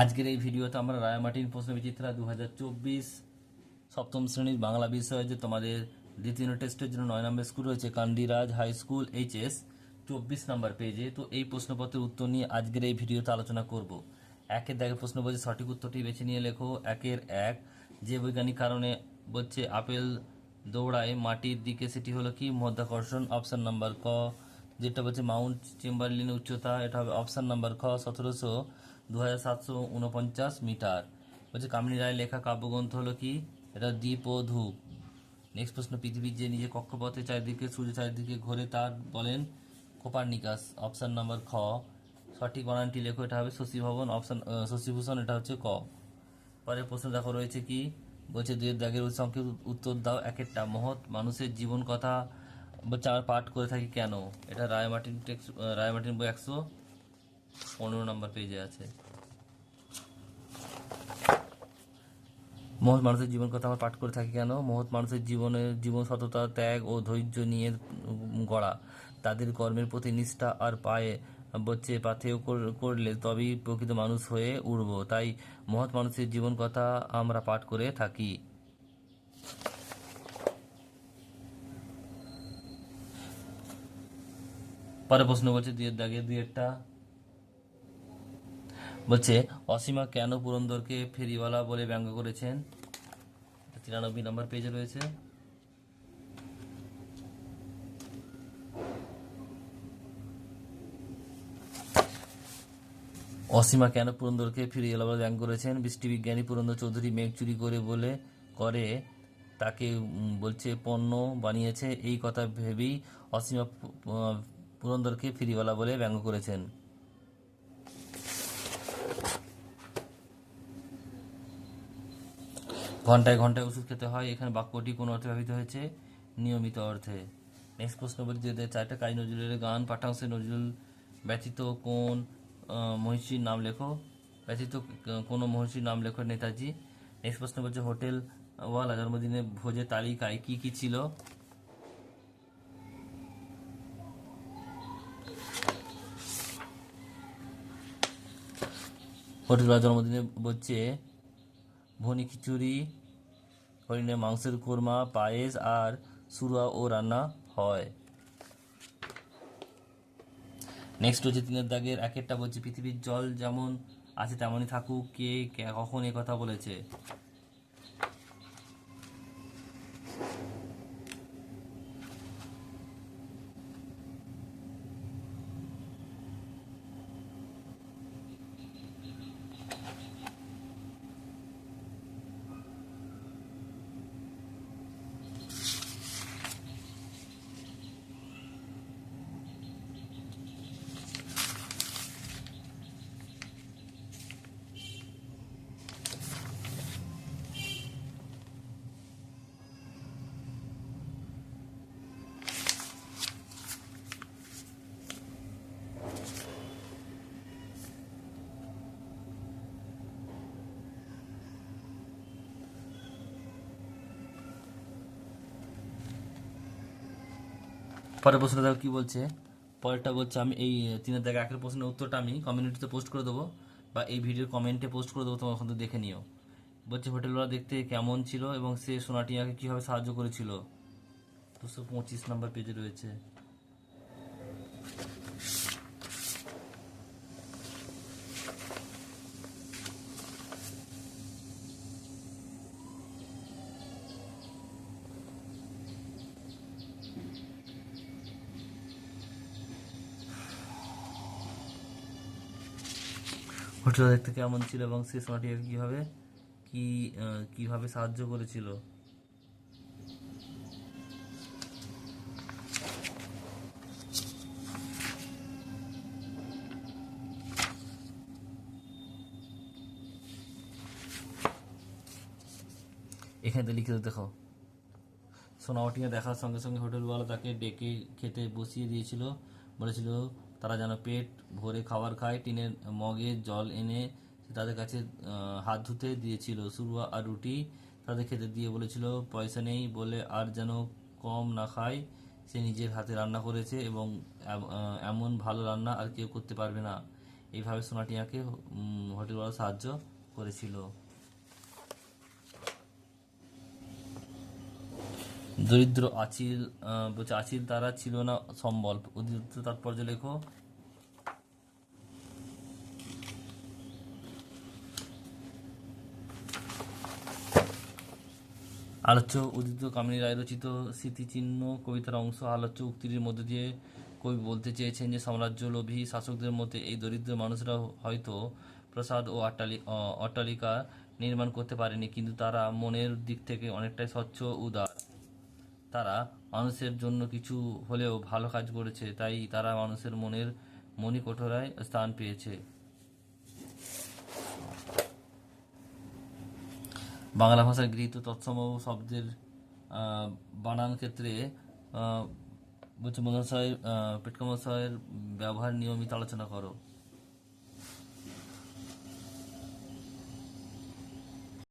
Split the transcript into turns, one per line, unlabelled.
আজকের এই ভিডিওতে আমরা রায়ামাটিন প্রশ্ন বিচিত্রা দু হাজার চব্বিশ সপ্তম শ্রেণির বাংলা বিষয়ে যে তোমাদের দ্বিতীয় টেস্টের জন্য নয় নম্বর স্কুল রয়েছে কান্ডিরাজ হাই স্কুল এইচএস চব্বিশ নম্বর পেজে তো এই প্রশ্নপত্রের উত্তর নিয়ে আজকের এই ভিডিওতে আলোচনা করব। একের দাগে প্রশ্ন বলছে সঠিক উত্তরটি বেছে নিয়ে লেখো। একের এক, যে বৈজ্ঞানিক কারণে বলছে আপেল দৌড়ায় মাটির দিকে, সেটি হলো কি? মধ্যাকর্ষণ অপশান নাম্বার ক। যেটা বলছে মাউন্ট চেম্বারলিন উচ্চতা, এটা হবে অপশান নাম্বার খ। সতেরোশো দু হাজার সাতশো উনপঞ্চাশ মিটার। বলছে কামিনী রায় লেখা কাব্যগ্রন্থ হলো কি? এটা দ্বীপ ও ধূপ। নেক্সট প্রশ্ন, পৃথিবীর যে নিজে কক্ষপথে চারিদিকে সূর্য চারিদিকে ঘোরে, তার বলেন কোপারনিকাস, অপশন নাম্বার খ। সঠিক বানানটি লেখো, এটা হবে শশী ভবন অপশন শশীভূষণ, এটা হচ্ছে ক। পরের প্রশ্ন দেখো রয়েছে কি? বলছে, দুই দাগের সংক্ষেপ উত্তর দাও একেরটা মহৎ মানুষের জীবন কথা আমরা পাঠ করে থাকি কেন? এটা রায়মার্টিন টেক্স রায়মার্টিন বই একশো পনেরো নম্বর পেজে আছে। মহৎ মানুষের জীবন কথা আমরা পাঠ করে থাকি কেন? মহৎ মানুষের জীবনে জীবন সততা, ত্যাগ ও ধৈর্য নিয়ে গড়া। তাদের কর্মের প্রতি নিষ্ঠা আর পায়ে বচ্ছে পাথেয় কর- করলে তবেই প্রকৃত মানুষ হয়ে উঠব। তাই মহৎ মানুষের জীবন কথা আমরা পাঠ করে থাকি। পরে প্রশ্ন বলছে দুইয়ের দাগে একটা বলছে, অসীমা কেন পুরন্দরকে ফেরিওয়ালা বলে ব্যঙ্গ করেছেন? তিরানব্বই নম্বর পেজে রয়েছে। অসীমা কেন পুরন্দরকে ফিরিয়ে এলো বলে ব্যঙ্গ করেছেন? বৃষ্টি বিজ্ঞানী পুরন্দর চৌধুরী মেঘ চুরি করে বলে, করে, তাকে বলছে, পণ্য বানিয়েছে। এই কথা ভেবেই অসীমা পুরন্দরকে ফিরিওয়ালা বলে ব্যঙ্গ করেছেন। ঘন্টায় ঘন্টায় ওষুধ খেতে হয়। এখানে বাক্যটি কোন অর্থে ব্যবহৃত হয়েছে নিয়মিত অর্থে। নেক্সট প্রশ্ন বলি যে চারটা কাজী নজরুলের গান, পাঠাংশে নজরুল ব্যতীত কোন মহিষীর নাম লেখো। ব্যতীত কোনো মহিষীর নাম লেখো নেতাজি। নেক্সট প্রশ্ন বলছে, হোটেল ওয়ালা জন্মদিনে ভোজের তালিকায় কি কি ছিল? হোটেল ওয়ালা জন্মদিনে বলছে ভনি খিচুড়ি হরিণে মাংসের কোরমা, পায়েস আর সুরা ও রান্না হয়। নেক্সট হচ্ছে তিনের দাগের এক একটা বলছে, পৃথিবীর জল যেমন আছে তেমনই থাকুক কে কখন কথা বলেছে? পরের প্রশ্নটা দেখো কি বলছে? পরেরটা বলছে, আমি এই তিনের দাগে একের প্রশ্নের উত্তরটা আমি কমিউনিটিতে পোস্ট করে দেবো বা এই ভিডিওর কমেন্টে পোস্ট করে দেবো, তোমার ওখান থেকে দেখে নিও। বলছে হোটেলওয়ালা দেখতে কেমন ছিল এবং সে সোনাটিয়াকে কীভাবে সাহায্য করেছিল? দুশো পঁচিশ নম্বর পেজে রয়েছে। হোটেল দেখতে কেমন ছিল এবং সে সোনাটিয়াকে কীভাবে কি কীভাবে সাহায্য করেছিল? এখানে লিখে দেখো। সোনাওয়াটিয়া দেখার সঙ্গে সঙ্গে হোটেলওয়ালা তাকে ডেকে খেতে বসিয়ে দিয়েছিল। বলেছিল তারা যেন পেট ভরে খাবার খায় টিনের মগে জল এনে তাদের কাছে হাত ধুতে দিয়েছিল। সুরুয়া আর রুটি তাদের খেতে দিয়ে বলেছিল, পয়সা নেই বলে আর যেন কম না খায়। সে নিজের হাতে রান্না করেছে এবং এমন ভালো রান্না আর কেউ করতে পারবে না। এইভাবে সোনাটিয়াকে হোটেলওয়ালা সাহায্য করেছিল। দরিদ্র আচিল বলছে আচিল তারা ছিল না সম্বল। উদ্দীপ্ত তাৎপর্য লেখো। আলোচ্য উদিত কামিনী রায় রচিত স্মৃতিচিহ্ন কবিতার অংশ আলোচ্য উক্তির মধ্যে দিয়ে কবি বলতে চেয়েছেন যে সাম্রাজ্য লোভী শাসকদের মধ্যে এই দরিদ্র মানুষরা হয়তো প্রাসাদ ও অট্টালি- অট্টালিকা নির্মাণ করতে পারেনি, কিন্তু তারা মনের দিক থেকে অনেকটাই স্বচ্ছ, উদার। তারা মানুষের জন্য কিছু হলেও ভালো কাজ করেছে, তাই তারা মানুষের মনের মণিকঠোরায় স্থান পেয়েছে। বাংলা ভাষায় গৃহীত তৎসম শব্দের বানান ক্ষেত্রে বলছে মহাশয় পেটকা মশাইয়ের ব্যবহার নিয়মিত আলোচনা করো।